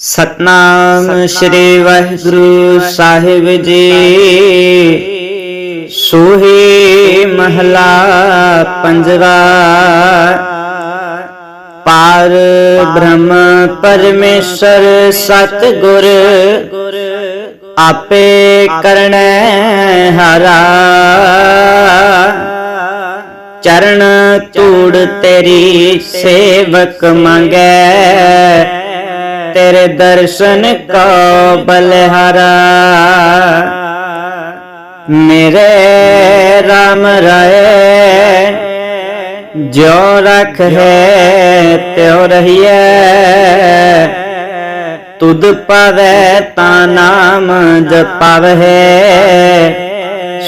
ਸਤਨਾਮ ਸ੍ਰੀ ਵਾਹਿਗੁਰੂ ਸਾਹਿਬ ਜੀ। ਸੋਹੇ ਮਹਲਾ ਪੰਜਵਾ। ਪਾਰ ਬ੍ਰਹਮ ਪਰਮੇਸ਼ਰ ਸਤ ਗੁਰ ਆਪੇ ਕਰਣੈ ਹਾਰਾ। ਚਰਨ ਧੂੜ ਤੇਰੀ ਸੇਵਕ ਮੰਗੈ। ਤੇਰੇ ਦਰਸ਼ਨ ਕੋ ਬਲਿਹਾਰਾ ਮੇਰੇ RAM ਰਾਏ ਜੋ ਰਖ ਹੈ ਤਿਉ ਰਹੀਐ ਤੁਧ ਪਾਵੈ ਤਾ ਨਾਮ ਜਪਾਵਹਿ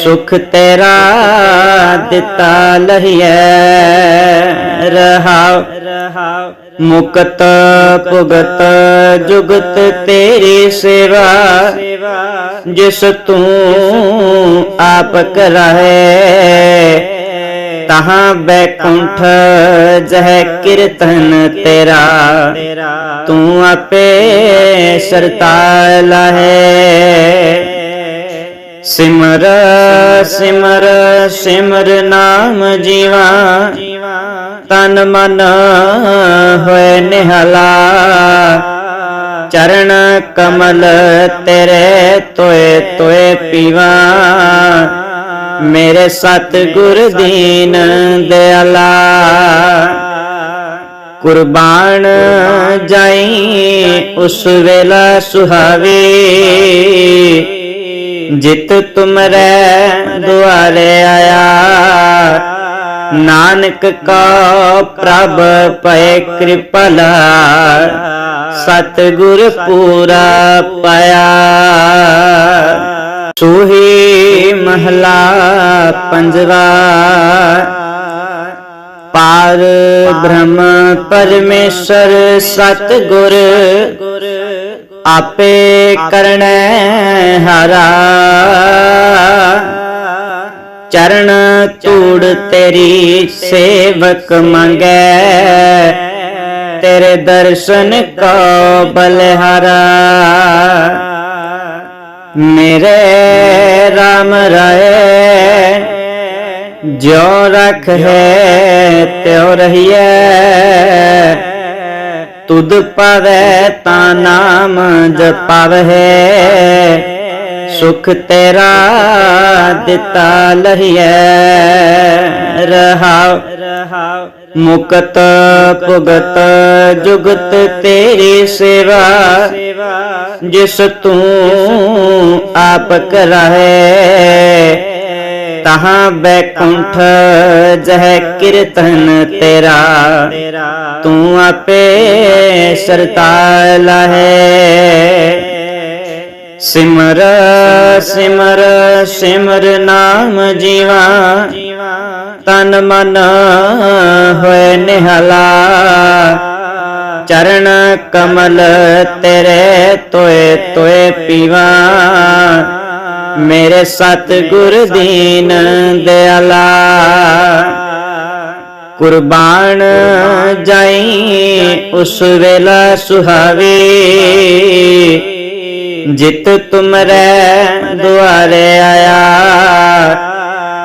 ਸੁਖ ਤੇਰਾ ਦਿੱਤਾ ਲਹੀਐ ਰਹਾਉ ਰਹਾਉ ਮੁਕਤ ਭੁਗਤ ਜੁਗਤ ਤੇਰੀ ਸੇਵਾ ਜਿਸ ਤੂੰ ਆਪ ਕਰਾਏ ਤਹਾਂ ਬੈਕੁੰਠ ਜਹ ਕੀਰਤਨ ਤੇਰਾ ਤੂੰ ਆਪੇ ਸਰਤਾ ਲਾਹੇ ਸਿਮਰ ਸਿਮਰ ਸਿਮਰ ਨਾਮ ਜੀਵਾ ਤਨ ਮਨ ਹੋਏ ਨਿਹਲਾ, ਚਰਨ ਕਮਲ ਤੇਰੇ ਤੋਏ ਤੋਏ ਪੀਵਾ। ਮੇਰੇ ਸਤ ਗੁਰ ਦੀਨ ਦਿਆਲਾ, ਕੁਰਬਾਨ ਜਾਈ ਉਸ ਵੇਲਾ ਸੁਹਾਵੇ। ਜਿਤ ਤੁਮਰੇ ਦੁਆਰੇ ਆਇਆ ਨਾਨਕ ਕਾ ਪ੍ਰਭ ਪਏ ਕਿਰਪਲਾ ਸਤ ਗੁਰ ਪੂਰਾ ਪਾਇਆ। ਸੋਹੀ ਮਹਲਾ ਪੰਜਵਾ, ਪਾਰ ਬ੍ਰਹਮ ਪਰਮੇਸ਼ਰ ਸਤ ਗੁਰ ਆਪੇ ਕਰਣੈ ਹਰਾ। ਚਰਨ ਧੂੜ ਤੇਰੀ ਸੇਵਕ ਮੰਗੈ। ਤੇਰੇ ਦਰਸ਼ਨ ਕੋ ਬਲਿਹਾਰਾ। ਮੇਰੇ RAM ਰਾਏ ਜੋ ਰਖ ਹੈ ਤਿਉ ਰਹੀਐ। ਤੁਧ ਪਾਵੈ ਤਾ ਨਾਮ ਜਪਾਵਹਿ। ਸੁਖ ਤੇਰਾ ਦਿੱਤਾ ਲਹੀਐ ਰਹਾਉ ਰਹਾਉ ਮੁਕਤ ਭੁਗਤ ਜੁਗਤ ਤੇਰੀ ਸੇਵਾ ਜਿਸ ਤੂੰ ਆਪ ਕਰਾਏ ਤਹਾਂ ਬੈਕੁੰਠ ਜਹ ਕੀਰਤਨ ਤੇਰਾ ਤੂੰ ਆਪੇ ਸਰਤਾ ਲਾਹੇ ਸਿਮਰ ਸਿਮਰ ਸਿਮਰ ਨਾਮ ਜੀਵਾ। ਤਨ ਮਨ ਹੋਏ ਨਿਹਲਾ। ਚਰਨ ਕਮਲ ਤੇਰੇ ਤੋਏ ਤੋਏ ਪੀਵਾ। ਮੇਰੇ ਸਤ ਗੁਰ ਦੀਨ ਦਿਆਲਾ। ਕੁਰਬਾਨ ਜਾਈ ਉਸ ਵੇਲਾ ਸੁਹਾਵੇ। ਜਿਤ ਤੁਮਰੇ, ਦੁਆਰੇ ਆਇਆ।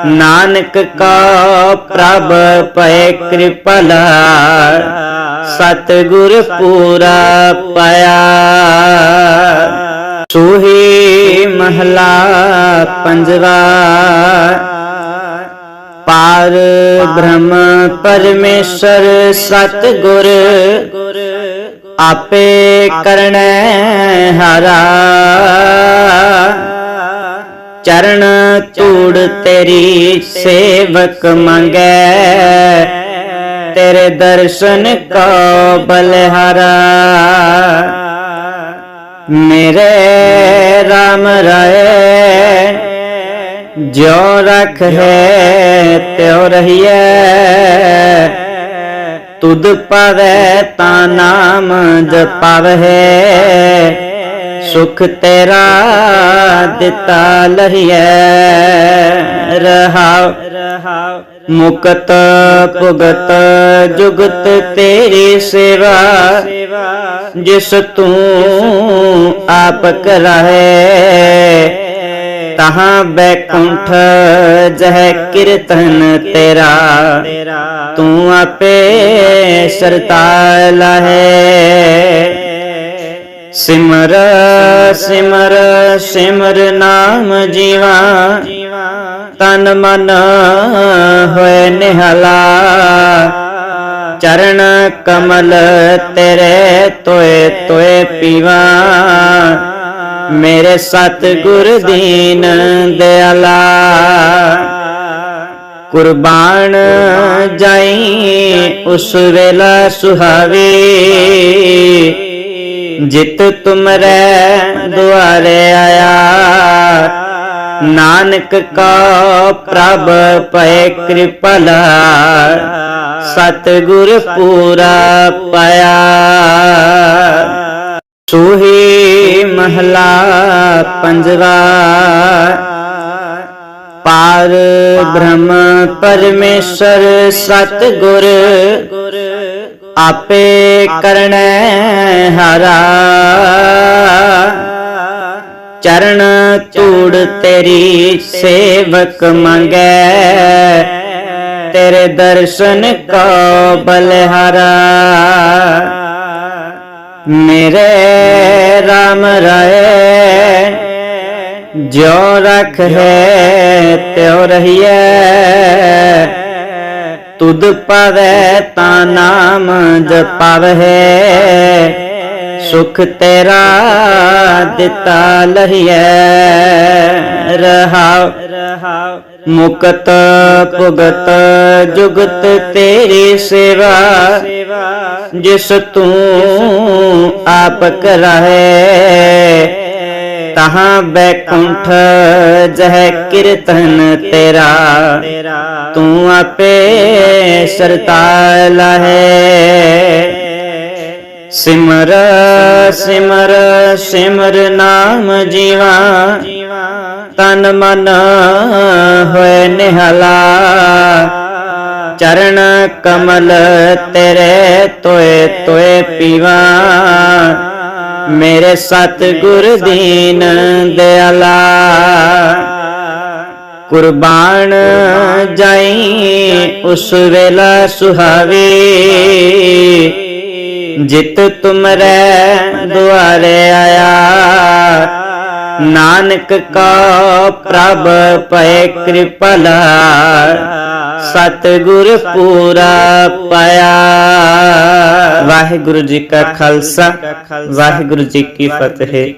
ਨਾਨਕ ਕਾ ਪ੍ਰਭ ਪਏ ਕਿਰਪਲਾ। ਸਤ ਗੁਰ ਪੂਰਾ ਪਾਇਆ। ਸੋਹੀ ਮਹਲਾ ਪੰਜਵਾ। ਪਾਰ ਬ੍ਰਹਮ ਪਰਮੇਸ਼ਰ ਸਤ ਗੁਰ ਆਪੇ ਕਰਣੈ ਹਾਰਾ ਚਰਨ ਧੂੜ ਤੇਰੀ ਸੇਵਕ ਮੰਗੈ ਤੇਰੇ ਦਰਸ਼ਨ ਕੋ ਬਲਿਹਾਰਾ ਮੇਰੇ RAM ਰਾਏ ਜੋ ਰਖ ਹੈ ਤਿਉ ਰਹੀਐ ਤੁਧ ਪਾਵੈ ਤਾ ਨਾਮ ਜਪਾਵਹਿ ਸੁਖ ਤੇਰਾ ਦਿੱਤਾ ਲਹੀਐ। ਰਹਾਉ, ਮੁਕਤ ਭੁਗਤ ਜੁਗਤ ਤੇਰੀ ਸੇਵਾ। ਜਿਸ ਤੂੰ ਆਪ ਕਰਾਏ ਤਹਾਂ ਬੈਕੁੰਠ ਜਹ ਕੀਰਤਨ ਤੇਰਾ ਤੂੰ ਆਪੇ ਸਰਤਾਲ ਹੈ ਸਿਮਰ ਸਿਮਰ ਸਿਮਰ ਨਾਮ ਜੀਵਾ ਤਨ ਮਨ ਹੋਏ ਨਿਹਲਾ ਚਰਨ ਕਮਲ ਤੇਰੇ ਤੋਏ ਤੋਏ ਪੀਵਾ ਮੇਰੇ ਸਤਿਗੁਰ ਦੀਨ ਦਿਆਲਾ ਕੁਰਬਾਨ ਜਾਈ ਉਸ ਵੇਲਾ ਸੁਹਾਵੇ। ਜਿਤ ਤੁਮਰੇ ਦੁਆਰੇ ਆਇਆ। ਨਾਨਕ ਕਾ ਪ੍ਰਭ ਪਏ ਕਿਰਪਾਲਾ। ਸਤਿਗੁਰ ਪੂਰਾ ਪਾਇਆ। ਸੋਹੀ ਮਹਲਾ ਪੰਜਵਾ, ਪਾਰ ਬ੍ਰਹਮ ਪਰਮੇਸ਼ਰ ਸਤਿਗੁਰ, ਆਪੇ ਕਰਣੈ ਹਰਾ। ਚਰਨ ਧੂੜ ਤੇਰੀ ਸੇਵਕ ਮੰਗੈ, ਤੇਰੇ ਦਰਸ਼ਨ ਕੋ ਬਲਿਹਾਰਾ। ਮੇਰੇ RAM ਰਾਏ ਜੋ ਰਖ ਹੈ ਤਿਉ ਰਹੀਐ। ਤੁਧ ਪਾਵੈ ਤਾ ਨਾਮ ਜਪਾਵਹਿ ਸੁਖ ਤੇਰਾ ਦਿੱਤਾ ਲਹੀਐ। ਰਹਾਉ ਮੁਕਤ ਭੁਗਤ ਜੁਗਤ ਤੇਰੀ ਸੇਵਾ ਜਿਸ ਤੂੰ ਆਪ ਕਰਾਏ ਤਹਾਂ ਬੈਕੁੰਠ ਜਹ ਕੀਰਤਨ ਤੇਰਾ ਤੂੰ ਆਪੇ ਸਰਤਾਲ ਹੈ ਸਿਮਰ ਸਿਮਰ ਸਿਮਰ ਨਾਮ ਜੀਵਾ ਤਨ ਮਨ ਹੋਏ ਨਿਹਲਾ। ਚਰਨ ਕਮਲ ਤੇਰੇ ਤੋਏ ਤੋਏ ਪੀਵਾ। ਮੇਰੇ ਸਤਿਗੁਰ ਦੀਨ ਦਿਆਲਾ। ਕੁਰਬਾਨ ਜਾਈ ਉਸ ਵੇਲਾ ਸੁਹਾਵੇ। ਜਿਤ ਤੁਮਰੇ ਦੁਆਰੇ ਆਇਆ। ਨਾਨਕ ਕਾ ਪ੍ਰਭ ਪਏ ਕਿਰਪਾਲਾ, ਸਤਿਗੁਰ ਪੂਰਾ ਪਾਇਆ। ਵਾਹਿਗੁਰੂ ਜੀ ਕਾ ਖਾਲਸਾ, ਵਾਹਿਗੁਰੂ ਜੀ ਕੀ ਫਤਿਹ।